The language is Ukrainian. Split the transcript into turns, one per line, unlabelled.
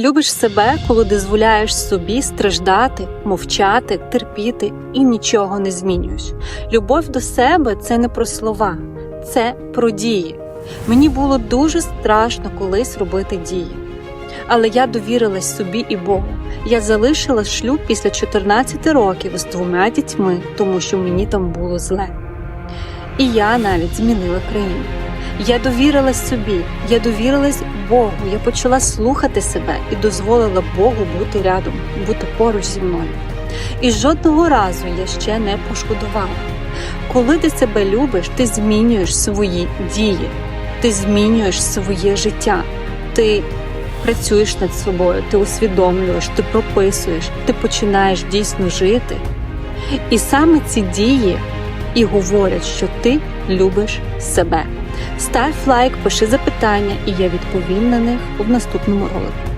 Любиш себе, коли дозволяєш собі страждати, мовчати, терпіти і нічого не змінюєш. Любов до себе це не про слова, це про дії. Мені було дуже страшно колись робити дії. Але я довірилась собі і Богу. Я залишила шлюб після 14 років з двома дітьми, тому що мені там було зле. І я навіть змінила країну. Я довірилась собі, я довірилась Богу. Я почала слухати себе і дозволила Богу бути рядом, бути поруч зі мною. І жодного разу я ще не пошкодувала. Коли ти себе любиш, ти змінюєш свої дії, ти змінюєш своє життя, ти працюєш над собою, ти усвідомлюєш, ти прописуєш, ти починаєш дійсно жити. І саме ці дії і говорять, що ти любиш себе. Став лайк, пиши запитання, і я відповім на них в наступному ролику.